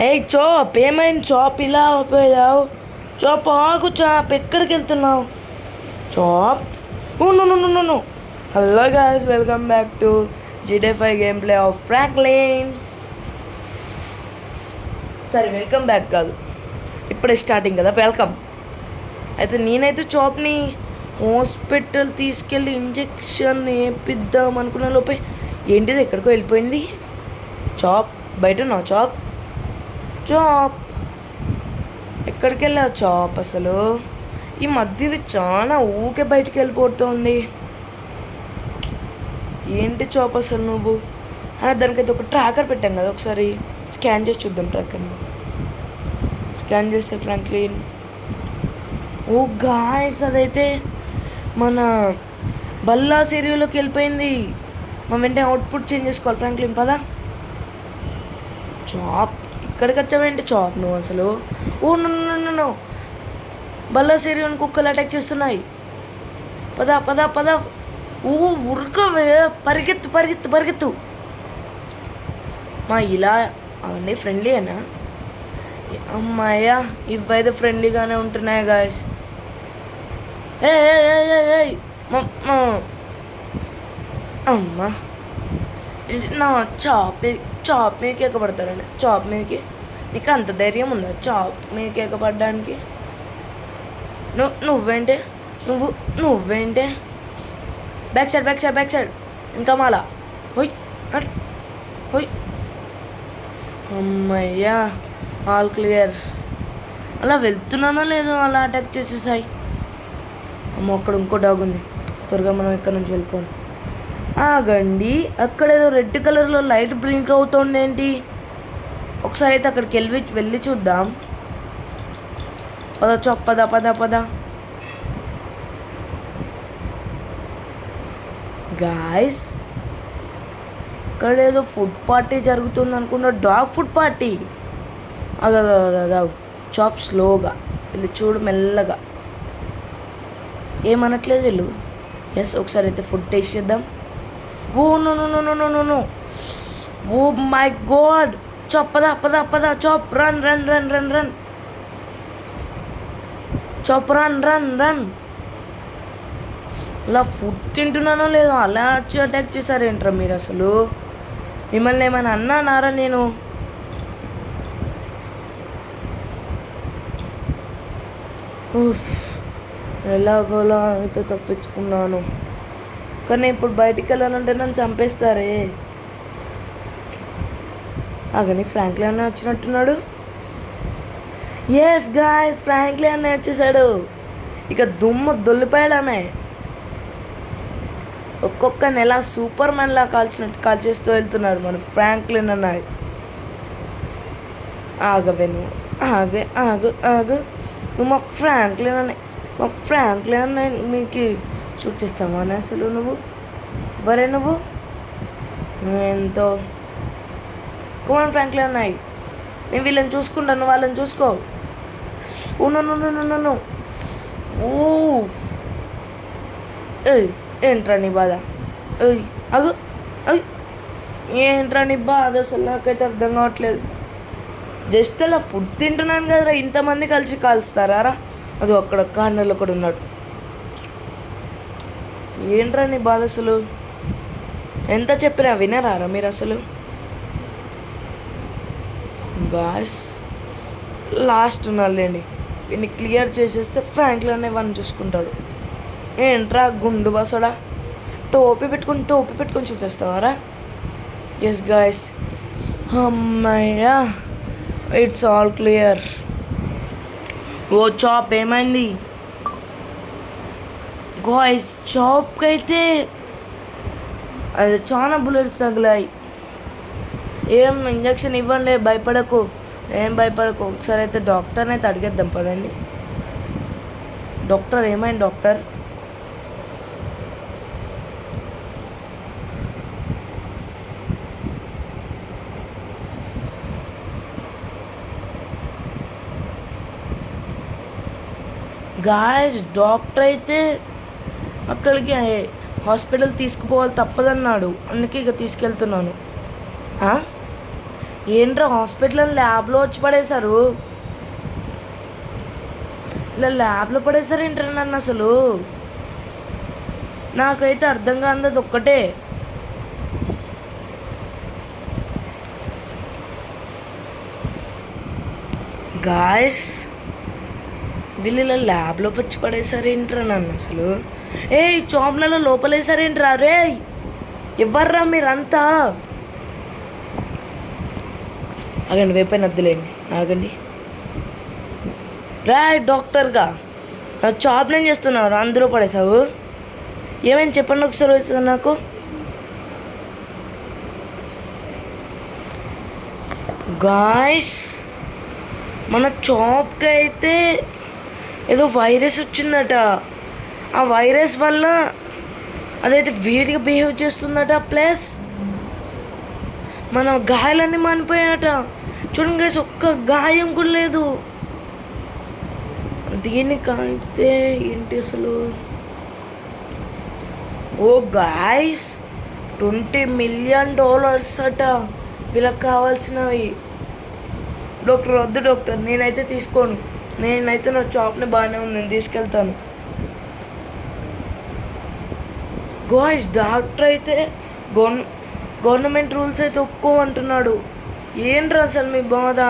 ఏ chop ఏమైంది chop? ఇలా అయిపోయావు. చాప్ ఆగు చాప్ ఎక్కడికి వెళ్తున్నావు? చాప్? నువ్వు hello guys welcome back to GTA five game play of Franklin సరే వెల్కమ్ బ్యాక్ కాదు. ఇప్పుడే స్టార్టింగ్ కదా వెల్కమ్ అయితే నేనైతే చాప్ని హాస్పిటల్ తీసుకెళ్ళి ఇంజెక్షన్ వేపిద్దాం అనుకున్న లోపే. ఏంటిది ఎక్కడికో వెళ్ళిపోయింది? చాప్ బయట నా చాప్? చాప్. ఎక్కడికి వెళ్ళావు చాప్ అసలు? ఈ మధ్య ఇది చాలా ఊకే బయటికి వెళ్ళిపోతుంది ఏంటి చాప్ అసలు నువ్వు? అని దానికైతే ఒక ట్రాకర్ పెట్టాం కదా ఒకసారి. స్కాన్ చేసి చూద్దాం ట్రాకర్ని స్కాన్ చేస్తే ఫ్రాంక్లీన్. ఓ గాయస్ అదైతే మన బల్లా సీరియల్లోకి వెళ్ళిపోయింది. మనం వెంటనే అవుట్పుట్ చేంజ్ చేసుకోవాలి ఫ్రాంక్లిన్ పదా. చాప్ ఇక్కడికి వచ్చావేంటి చాప్ నువ్వు అసలు? ఓ నన్ను బల్లా సీరియల్ కుక్కలు అటాక్ చేస్తున్నాయి. పద పద పద. ఓ ఉరకవే. పరిగెత్తు పరిగెత్తు పరిగెత్తు. మా ఇలా అవన్నీ ఫ్రెండ్లీ అనా అమ్మాయ్యా ఇవైతే ఫ్రెండ్లీగానే ఉంటున్నాయి గాయస్ ఏ అమ్మా. నా చాప్ మీ చాప్ మీదకి ఎక్కబడతారండి? చాప్ మీదకి నీకు అంత ధైర్యం ఉందా? చాప్ మీదకి ఎక్కబడడానికి నువ్వు నువ్వేంటే? నువ్వు నువ్వేంటే? Back side back side back side ఇంకా మాలా. హొయ్ అట్ హొయ్. అమ్మయ్యా ఆల్ క్లియర్. అలా వెళ్తున్నానో లేదో అలా అటాక్ చేసేసాయి. అమ్మ అక్కడ ఇంకో డాగ్ ఉంది. త్వరగా మనం ఇక్కడ నుంచి వెళ్ళిపోదాం. ఆగండి. అక్కడ ఏదో రెడ్ కలర్లో లైట్ బ్లింక్ అవుతుంది ఏంటి ఒకసారి అయితే అక్కడికి వెళ్ళి వెళ్ళి చూద్దాం. పద చొప్ పద పద పద. గాయస్ ఇక్కడ ఏదో ఫుడ్ పార్టీ జరుగుతుంది అనుకున్న డాగ్ ఫుడ్ పార్టీ అగా చాప్ స్లోగా వీళ్ళు చూడు మెల్లగా. ఏమనట్లేదు వీళ్ళు? ఎస్ ఒకసారి అయితే ఫుడ్ టేస్ట్ చేద్దాం. ఓ no no no no no no no. Oh my god! Chop పద పద పద Chop run run run run run Chop run run run ఇలా ఫుడ్ తింటున్నానో లేదో అలా వచ్చి అటాక్ చేశారేంట్రా మీరు అసలు? మిమ్మల్ని ఏమైనా అన్నానారా నేను? ఎలాగోలా అయితే తప్పించుకున్నాను. కానీ ఇప్పుడు బయటికి వెళ్ళాలంటే నన్ను చంపేస్తారే? అగని ఫ్రాంక్లీ అన్న వచ్చినట్టున్నాడు. ఎస్ గాయస్ ఫ్రాంక్లీ అన్న వచ్చేసాడు. ఇక దుమ్ము దొల్లిపోయాడమే. ఒక్కొక్క నెల సూపర్ మ్యాన్లా కాల్చినట్టు కాల్చేస్తూ వెళ్తున్నాడు మన ఫ్రాంక్లిన్ అన్నాడు ఆగవే నువ్వు. ఆగే ఆగు ఆగు. నువ్వు మా ఫ్రాంక్లిన్ అనే మా ఫ్రాంక్లిన్ అన్న మీకు షూట్ చేస్తావా అని అసలు నువ్వు? వరే నువ్వు? ఎంతో కుమార్ ఫ్రాంక్లిన్ అన్నాయి నేను వీళ్ళని చూసుకుంటాను వాళ్ళని చూసుకో. ఓ ఓ ఏయ్ ఏంట్రా నీ బాధ? ఏయ్ అగు అయ్ ఏంట్రా నీ బాధ? అసలు నాకైతే అర్థం కావట్లేదు. జస్ట్ అలా ఫుడ్ తింటున్నాను కదరా ఇంతమంది కలిసి కాల్స్తారా? రా. అది అక్కడ కార్నర్లో కూడా ఉన్నాడు. ఏంట్రా నీ బాధ అసలు? ఎంత చెప్పినా వినరారా మీరు అసలు? గాస్ లాస్ట్ ఉన్నాళ్ళండి? వీడిని క్లియర్ చేసేస్తే ఫ్రాంక్లోనే వన్ చూసుకుంటాడు. ఏంట్రా గుండు బసడా? టోపీ పెట్టుకుని టోపీ పెట్టుకొని చూసేస్తావారా? ఎస్ గాయస్ అమ్మయ్యా. It's all clear oh Chop ఏమైంది? గాయస్ చాప్కి అయితే అది చాలా బుల్లెట్స్ తగిలాయి. ఏం ఇంజక్షన్ ఇవ్వండి భయపడకు. ఏం భయపడకు. ఒకసారి అయితే డాక్టర్ని అయితే అడిగేద్దాం పదండి. డాక్టర్ ఏమైంది డాక్టర్? గాయస్ డాక్టర్ అయితే అక్కడికి హాస్పిటల్ తీసుకుపోవాలి తప్పదన్నాడు. అందుకే ఇక తీసుకెళ్తున్నాను. ఆ? ఏంట్రా హాస్పిటల్ ల్యాబ్లో వచ్చి పడేశారు? ఇలా ల్యాబ్లో పడేశారు ఏంట్రా నన్ను అసలు? నాకైతే అర్థం కాదు అది ఒక్కటే. గాయస్ వీళ్ళు ఇలా ల్యాబ్లో వచ్చి పడేశారు ఏంట్రా నన్ను అసలు? ఏ చాప్లలో లోపలేసారేంట్రా రే ఎవర్రా మీరంతా? ఆగండి వేపైన వద్దులేండి ఆగండి. రా డాక్టర్గా. నా జాబ్ చేస్తున్నారు అందరూ పడేసావు ఏమైంది? చెప్పండి ఒకసారి వస్తుంది నాకు. గాయస్ మన చాప్కి అయితే ఏదో వైరస్ వచ్చిందట. ఆ వైరస్ వల్ల అదైతే వేడిగా బిహేవ్ చేస్తుందట ప్లస్ మన గాయాలన్నీ మనిపోయాట చూడండి గైస్ ఒక్క గాయం కూడా లేదు. దీనికైతే ఏంటి అసలు? Oh guys twenty million dollars అట. వీళ్ళకి కావాల్సినవి. డాక్టర్ వద్దు డాక్టర్ నేనైతే తీసుకోను. నేనైతే నా షాప్ని బాగానే ఉంది నేను తీసుకెళ్తాను. గాయస్ డాక్టర్ అయితే గవర్న గవర్నమెంట్ రూల్స్ అయితే ఒప్పుకోమంటున్నాడు. ఏంట్రా అసలు మీ బాధ?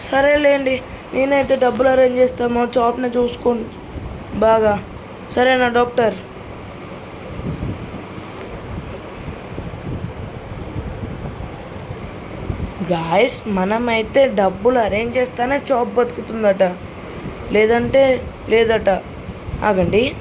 సరేలేండి నేనైతే డబ్బులు అరేంజ్ చేస్తామో చాప్ని చూసుకోండి బాగా. సరేనా డాక్టర్? గాయస్ మనమైతే డబ్బులు అరేంజ్ చేస్తానే జాబ్ బతుకుతుందట. లేదంటే లేదట. ఆగండి.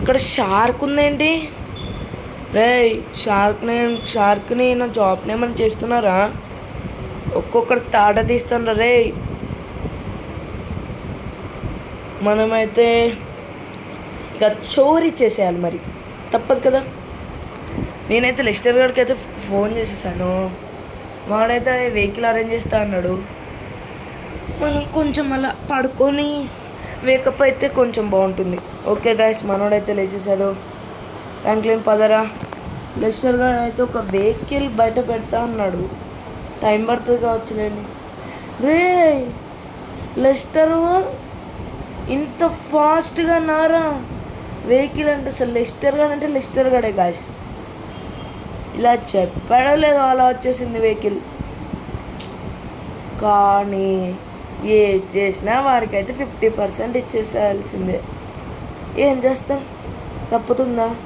ఇక్కడ షార్క్ ఉందేంటి? రే షార్క్ నేమ్ షార్క్ని నా జాబ్ నేమ్ అని చేస్తున్నారా? ఒక్కొక్కటి తాట తీస్తాను రే. మనమైతే ఇక చోరీ చేసేయాలి మరి. తప్పదు కదా. నేనైతే లెస్టర్ గారికి అయితే ఫోన్ చేసేసాను. వాడైతే వెహికల్ అరేంజ్ చేస్తా అన్నాడు. మనం కొంచెం అలా పడుకొని వేకప్ అయితే కొంచెం బాగుంటుంది. ఓకే గాయస్ మనోడైతే లేచేసాడు ఫ్రాంక్లిన్ పదరా. లెస్టర్ గారు అయితే ఒక వెహికల్ బయట పెడతా అన్నాడు. టైం పడుతుంది కావచ్చులేండి రే లెస్టర్ ఇంత ఫాస్ట్గా నారా? వెహికల్ అంటే అసలు లెస్టర్ గారు అంటే లెస్టర్ గడే గాయస్. ఇలా చెప్పాడో లేదో అలా వచ్చేసింది వెహికల్. కానీ ఏ చేసినా వాడికైతే ఫిఫ్టీ పర్సెంట్ ఇచ్చేసేయాల్సిందే. ఏం చేస్తాం? తప్పుతుందా?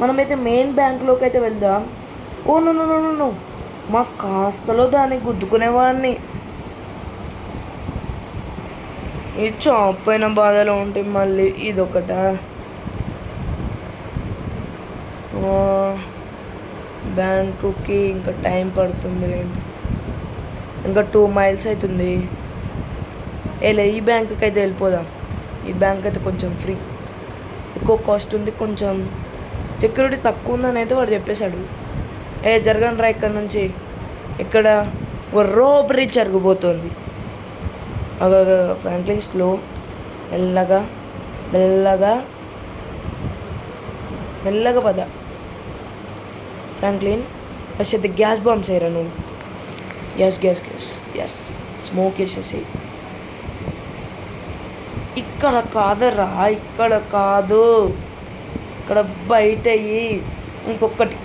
మనమైతే మెయిన్ బ్యాంక్లోకి అయితే వెళ్దాం. Oh no no no no మా కాస్తలో దాన్ని గుద్దుకునేవాడిని. ఈ చాప్ అయిన బాధలో ఉంటే మళ్ళీ ఇదొకట. బ్యాంకుకి ఇంకా టైం పడుతుంది ఇంకా టూ మైల్స్ అవుతుంది వెళ్ళే ఈ బ్యాంకుకి అయితే వెళ్ళిపోదాం. ఈ బ్యాంక్ అయితే కొంచెం ఫ్రీ. ఎక్కువ కాస్ట్ ఉంది కొంచెం సెక్యూరిటీ తక్కువ ఉందని అయితే వాడు చెప్పేశాడు. ఏ జరగండి రా ఇక్కడ నుంచి. ఇక్కడ ఒక రోబరీ జరగబోతోంది ఫ్రాంక్లిన్ స్లో మెల్లగా మెల్లగా మెల్లగా పద. ఫ్రాంక్లిన్ ఫస్ట్ అయితే గ్యాస్ బాంబ్స్ వేయరా నువ్వు? Gas gas gas yes smoke వేసేసి ఇక్కడ కాదరా ఇక్కడ కాదు. ఇక్కడ బయట అయ్యి ఇంకొకటి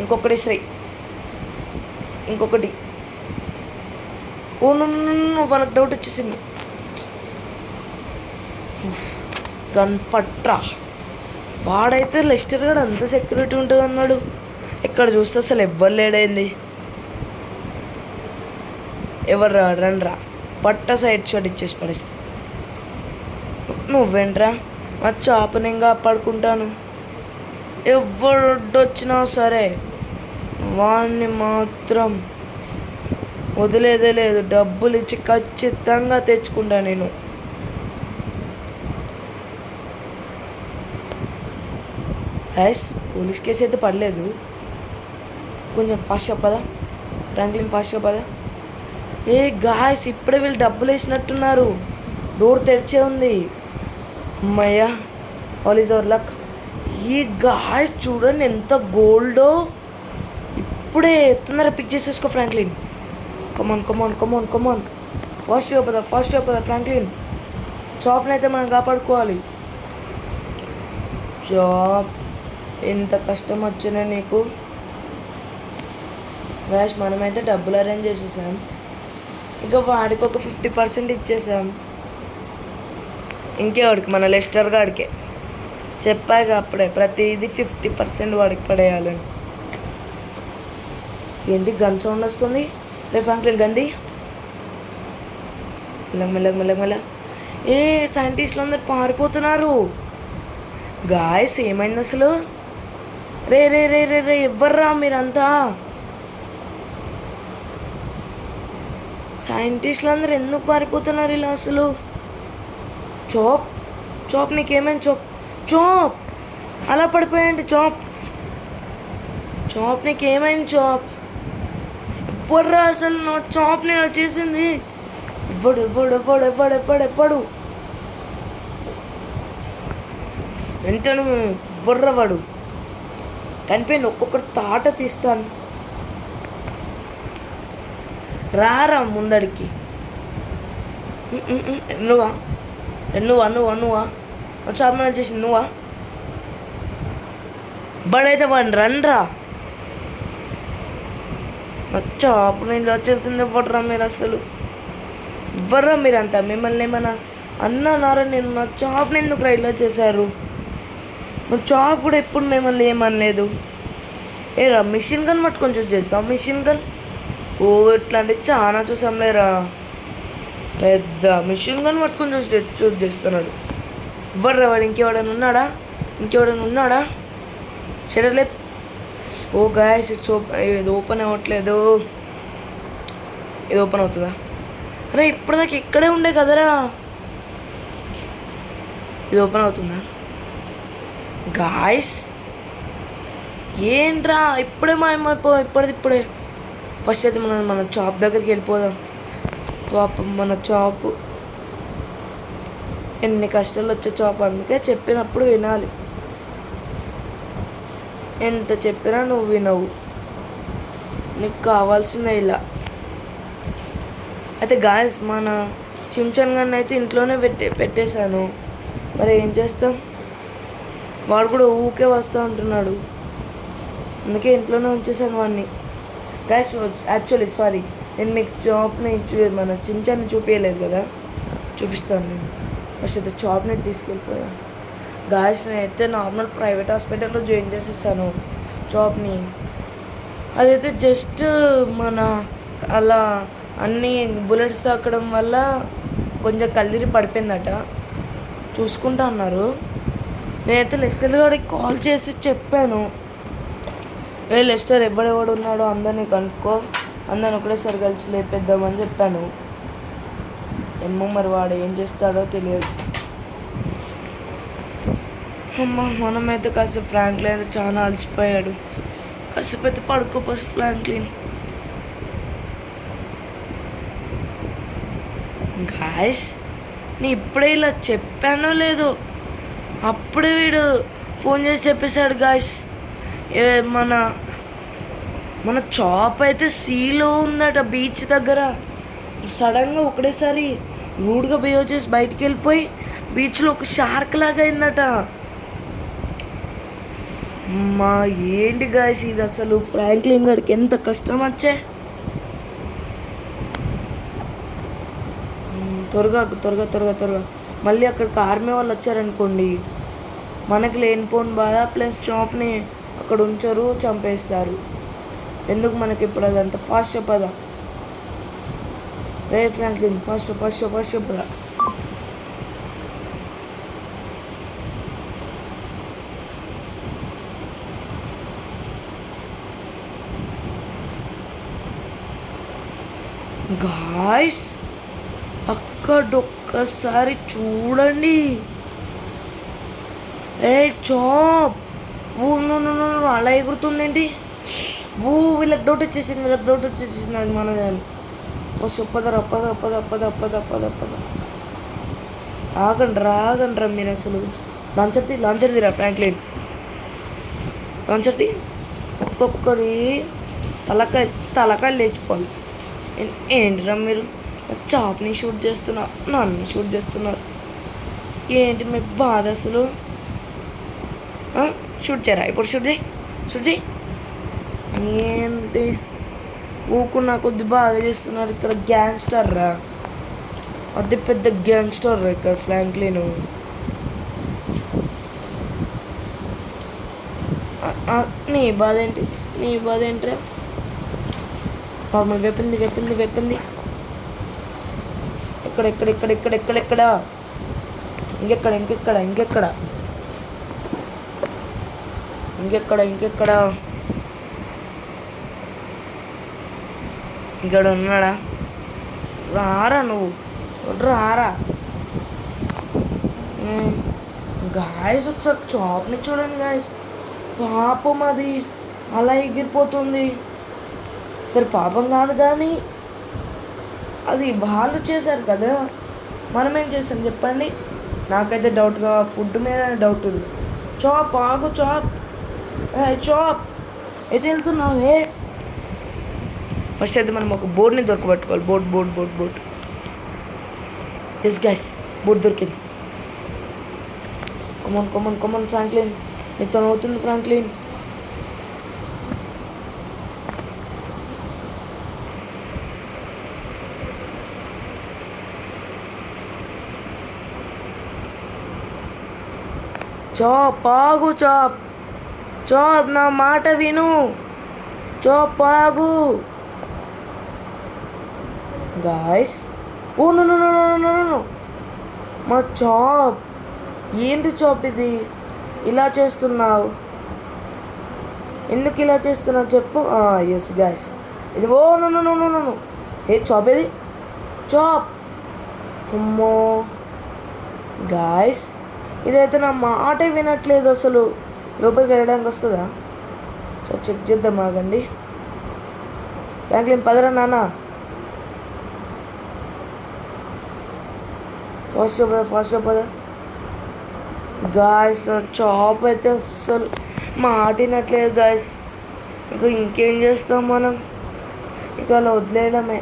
ఇంకొకటి శ్రీ. ఇంకొకటి. ఓ నన్ను వాళ్ళకి డౌట్ వచ్చేసింది. గన్ వాడైతే లెస్టర్ గడు అంత సెక్యూరిటీ ఉంటుంది అన్నాడు. ఇక్కడ చూస్తే అసలు ఎవ్వరు లేడైంది? ఎవరు రా రండి రా పట్ట సైడ్ షాట్ ఇచ్చేసి పడేస్తా. నువ్వేంట్రా? మా పడుకుంటాను. నేను ఎవరు వచ్చినా సరే వాడిని మాత్రం వదిలేదే లేదు. డబ్బులు ఇచ్చి ఖచ్చితంగా తెచ్చుకుంటా నేను. యాస్ పోలీస్ కేసు అయితే పడలేదు. కొంచెం ఫాస్ట్ పదా. ఫ్రాంక్లిన్ ఫాస్ట్ పదా. ఏ గాయస్ ఇప్పుడే వీళ్ళు డబ్బులు వేసినట్టున్నారు డోర్ తెరిచే ఉంది. అమ్మయ్యా ఆల్ ఈజ్ అవర్ లక్ ఈ గాయస్ చూడండి ఎంత గోల్డో ఇప్పుడే తొందర pick చేసేసుకో Franklin come on come on come on come on ఫాస్ట్గా పద ఫాస్ట్గా పద ఫ్రాంక్లిన్ చాప్ని అయితే మనం కాపాడుకోవాలి. జాబ్ ఎంత కష్టం వచ్చినా నీకు. వ్యాష్ మనమైతే డబ్బులు అరేంజ్ చేసేసాం. ఇంకా వాడికి ఒక ఫిఫ్టీ పర్సెంట్ ఇచ్చేసాం. ఇంకేవాడికి మన లెస్టర్ గాడికే. చెప్పాక అప్పుడే ప్రతిదీ ఫిఫ్టీ పర్సెంట్ వాడికి పడేయాలని ఏంటి గన్ సౌండ్ వస్తుంది రే ఫ్రాంక్లిన్ గంది. మెల్లగ మెల్లగ మెల్లగ మెల్ల ఏ సైంటిస్టులు అందరు పారిపోతున్నారు? గాయస్ ఏమైంది అసలు? రే రే రే రే రే ఎవర్రా మీరంతా? సైంటిస్టులు అందరు ఎందుకు పారిపోతున్నారు ఇలా అసలు? చాప్ చాప్ నీకేమైంది? Chop Chop! అలా పడిపోయాయండి చాప్. చాప్ నీకేమైంది చాప్? ఎవర్రా అసలు నా చాప్ నేను చేసింది? ఎవడు ఎవడు ఎవడు ఎవడు ఎవడు ఎవడు వెంటనే ఎవర్రా వాడు? కనిపోయింది ఒక్కొక్కటి తాట తీస్తాను. రారా ముందడికి. నువ్వా? నువ్వా నువ్వా నువ్వా? నువ్వా చాపన చేసింది నువ్వా? బడైతే వాడిని రండ్రా చాపు నేను వచ్చేసింది ఇవ్వడరా మీరు అసలు? ఇవ్వరా మీరంతా మిమ్మల్ని ఏమన్నా అన్నారా నేను నా చాప్ని ఎందుకు రైల్లో చేశారు? మా చాప్ కూడా ఎప్పుడు మిమ్మల్ని ఏమనలేదు. ఏరా మిషన్ గన్ పట్టుకొని చూసి చేస్తాం మిషన్ గన్ ఓ ఇట్లాంటి చాలా చూసాంలేరా? పెద్ద మిషన్ గన్ పట్టుకొని చూసి చూసి చేస్తున్నాడు ఇవ్వడ్రా వాడు? ఇంకెవడైనా ఉన్నాడా? ఇంకెవడైనా ఉన్నాడా? షటర్ లేప్. ఓ గాయస్ ఇట్స్ ఓపెన్ ఇది ఓపెన్ అవ్వట్లేదు. ఇది ఓపెన్ అవుతుందా? అరే ఇప్పటిదాకా ఇక్కడే ఉండే కదరా. ఇది ఓపెన్ అవుతుందా? గాయస్. ఏంట్రా? ఇప్పుడే మా ఇప్పటిది ఇప్పుడే. ఫస్ట్ అయితే మనం మన షాప్ దగ్గరికి వెళ్ళిపోదాం. పాపం మన చాపు. ఎన్ని కష్టాలు వచ్చే చాపు అందుకే చెప్పినప్పుడు వినాలి. ఎంత చెప్పినా నువ్వు వినవు. నీకు కావాల్సిన ఇలా. అయితే గాయస్ మన చించన్ గన్ అయితే ఇంట్లోనే పెట్టే పెట్టేశాను. మరి ఏం చేస్తాం? వాడు కూడా ఊకే వస్తూ ఉంటున్నాడు అందుకే ఇంట్లోనే ఉంచేసాను వాడిని గ్యాస్ యాక్చువల్లీ సారీ నేను మీకు చాప్ని చూ మన చించాన్ని చూపించలేదు కదా? చూపిస్తాను నేను. ఫస్ట్ అయితే చాప్ని తీసుకెళ్ళిపోయా గాయస్ నేనైతే నార్మల్ ప్రైవేట్ హాస్పిటల్లో జాయిన్ చేసేసాను. జాబ్ని అదైతే జస్ట్ మన అలా అన్ని బుల్లెట్స్ తాకడం వల్ల కొంచెం కల్దిరి పడిపోయిందట. చూసుకుంటా అన్నారు. నేనైతే లెస్టర్ గారికి కాల్ చేసి చెప్పాను. రే లెస్టర్ ఎవడెవడు ఉన్నాడో అందరినీ కనుక్కో. అందరిని ఒకటేసారి కలిసి లేపేద్దామని చెప్పాను. ఏమో మరి వాడు ఏం చేస్తాడో తెలియదు. అమ్మ మనమైతే కాసేపు ఫ్రాంక్లిన్ అయితే చాలా అలసిపోయాడు. కాసేపు అయితే పడుకోపోసి ఫ్రాంక్లిన్. గాయస్ నీ ఇప్పుడే ఇలా చెప్పానో లేదో? అప్పుడే వీడు ఫోన్ చేసి చెప్పేశాడు గాయస్. మన మన చాప్ అయితే సీలో ఉందట బీచ్ దగ్గర. సడన్గా ఒకటేసారి రూడ్గా బిహేవ్ చేసి బయటికి వెళ్ళిపోయి బీచ్లో ఒక షార్క్ లాగా అయిందట. మా ఏంటి గాయస్ ఇది అసలు? ఫ్రాంక్లిన్ గారికి ఎంత కష్టం వచ్చే? త్వరగా త్వరగా త్వరగా త్వరగా. మళ్ళీ అక్కడికి ఆర్మీ వాళ్ళు వచ్చారనుకోండి మనకి లేనిపోని బాధ ప్లస్ షాప్ని అక్కడ ఉంచరు చంపేస్తారు. ఎందుకు మనకి ఇప్పుడు అదంతా ఫాస్ట్ చెప్పదా రే ఫ్రాంక్లిన్ ఫాస్ట్ ఫాస్ట్ ఫస్ట్ చెప్పదా గాయస్ అక్కడొక్కసారి చూడండి. ఏ చాప్! ఊ అలా ఎగురుతుందేంటి? ఊ వీళ్ళకి డౌట్ వచ్చేసింది వీళ్ళకి డౌట్ వచ్చేసింది అది మనదే అని ఫస్ట్ పదరా పద పద పద పద పద పద ఆగండి రా ఆగండి రా మీరు అసలు. లాంచర్ది లాంచర్ది రా ఫ్రాంక్లిన్? లాంచర్ది ఒక్కొక్కరి తలకాయ తలకాయ లేచిపోయి ఏంటిరా మీరు? చాప్ని షూట్ చేస్తున్నారు నన్ను షూట్ చేస్తున్నారు. ఏంటి మీ బాధ అసలు? షూట్ చేయరా? ఇప్పుడు షూట్ చేయి. షూట్ చేయి. ఏంటి? ఊకున్నా కొద్ది బాగా చేస్తున్నారు ఇక్కడ గ్యాంగ్స్టర్ రా. అది పెద్ద గ్యాంగ్స్టర్ రా ఇక్కడ ఫ్రాంక్లీను. నీ బాధ ఏంటి? నీ బాధ ఏంట్రా? నార్మల్ వెప్పింది వెప్పింది వెప్పింది ఎక్కడ ఎక్కడ ఇక్కడ ఇక్కడ ఎక్కడ ఎక్కడ? ఇంకెక్కడ ఇంకెక్కడ ఇంకెక్కడ? ఇంకెక్కడ ఇంకెక్కడ? ఇక్కడ ఉన్నాడా? రారా నువ్వు. రారా గాయస్ ఒకసారి చాప్ని చూడండి గాయస్. పాపం అది అలా ఎగిరిపోతుంది. సరే పాపం కాదు కానీ అది వాళ్ళు చేశారు కదా. మనం ఏం చేసాం చెప్పండి? నాకైతే డౌట్గా ఫుడ్ మీద డౌట్ ఉంది. చాప్ ఆగు చాప్. ఏ చాప్ ఎటు వెళ్తున్నావే ఫస్ట్ అయితే మనం ఒక బోర్డ్ని దొరకబట్టుకోవాలి board board board board yes guys board దొరికింది come on come on come on Franklin నీతో అవుతుంది ఫ్రాంక్లిన్ చాప్ ఆగు చాప్ చాప్ నా మాట విను. చాప్ ఆగు guys oh no no no no no మా చాప్. ఏంటి చాప్ ఇది? ఇలా చేస్తున్నావు? ఎందుకు ఇలా చేస్తున్నావు చెప్పు? ఎస్ గాయస్ ఇది ఓ no no no no no ఏ చాప్ ఇది? చాప్. అమ్మో. గాయస్ ఇదైతే నా మాట వినట్లేదు అసలు. లోపలికి వెళ్ళడానికి వస్తుందా? సో చెక్ చేద్దాం ఆగండి. ఫ్రాంక్లిన్ పదరా నాన్న? ఫస్ట్ పద ఫస్ట్ పద. గాయస్ చాప్ అయితే అస్సలు మాటినట్లేదు గాయస్. ఇక ఇంకేం చేస్తాం మనం? ఇక అలా వదిలేయడమే.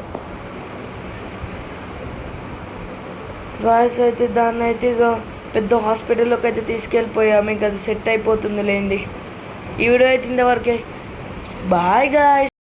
గాయస్ అయితే దాన్ని అయితే ఇక పెద్ద హాస్పిటల్లోకి అయితే తీసుకెళ్ళిపోయాము ఇంకా అది సెట్ అయిపోతుంది లేండి ఈ వీడియో అయితే ఇంతవరకే. Bye guy